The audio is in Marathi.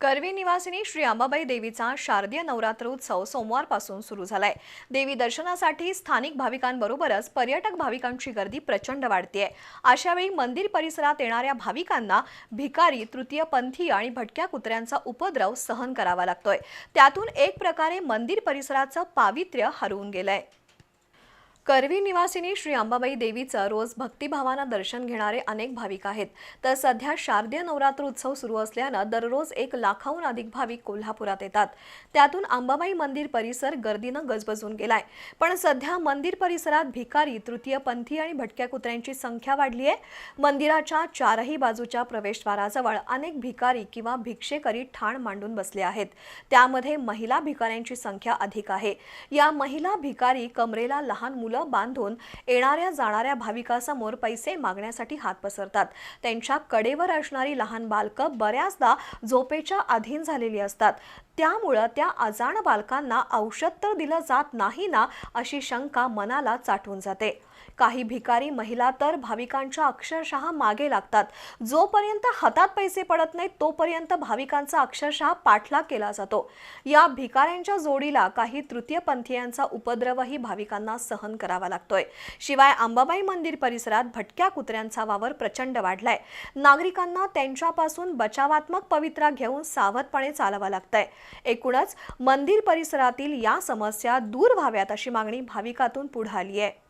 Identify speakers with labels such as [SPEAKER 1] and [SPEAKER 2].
[SPEAKER 1] करवी निवासिनी श्री अंबाबाई देवीचा शारदीय नवरात्र उत्सव सोमवारपासून सुरू झालाय. देवी दर्शनासाठी स्थानिक भाविकांबरोबरच पर्यटक भाविकांची गर्दी प्रचंड वाढतीय. अशावेळी मंदिर परिसरात येणाऱ्या भाविकांना भिकारी तृतीयपंथी आणि भटक्या कुत्र्यांचा उपद्रव सहन करावा लागतोय. त्यातून एक प्रकारे मंदिर परिसराचं पावित्र्य हरवून गेलंय. करवी निवासिनी श्री अंबाबाई देवीचं रोज भक्तिभावानं दर्शन घेणारे अनेक भाविक आहेत. तर सध्या शारदीय नवरात्र उत्सव सुरू असल्यानं दररोज एक लाखाहून अधिक भाविक कोल्हापुरात येतात. त्यातून अंबाबाई मंदिर परिसर गर्दीनं गजबजून गेलाय. पण सध्या मंदिर परिसरात भिकारी तृतीयपंथी आणि भटक्या कुत्र्यांची संख्या वाढली आहे. मंदिराच्या चारही बाजूच्या प्रवेशद्वाराजवळ अनेक भिकारी किंवा भिक्षेकरी ठाण मांडून बसले आहेत. त्यामध्ये महिला भिकाऱ्यांची संख्या अधिक आहे. या महिला भिकारी कमरेला लहान मुलं बांधून येणाऱ्या जाणाऱ्या भाविकासमोर पैसे मागण्यासाठी हात पसरतात. त्यांच्या कडेवर असणारी लहान बालकं बऱ्याचदा झोपेच्या अधीन झालेली असतात. त्यामुळं त्या अजाण बालकांना औषध तर दिलं जात नाही ना अशी शंका मनाला चाटून जाते. काही भिकारी महिला तर भाविकांच्या अक्षरशः मागे लागतात. जोपर्यंत हातात पैसे पडत नाहीत तोपर्यंत भाविकांचा अक्षरशः पाठलाग केला जातो. या भिकाऱ्यांच्या जोडीला काही तृतीयपंथीयांचा उपद्रवही भाविकांना सहन करावा लागतोय. शिवाय अंबाबाई मंदिर परिसरात भटक्या कुत्र्यांचा वावर प्रचंड वाढलाय. नागरिकांना त्यांच्यापासून बचावात्मक पवित्रा घेऊन सावधपणे चालवा लागतंय. एकूणच मंदिर परिसरातील या समस्या दूर व्हाव्यात अशी मागणी भाविकातून पुढे आली आहे.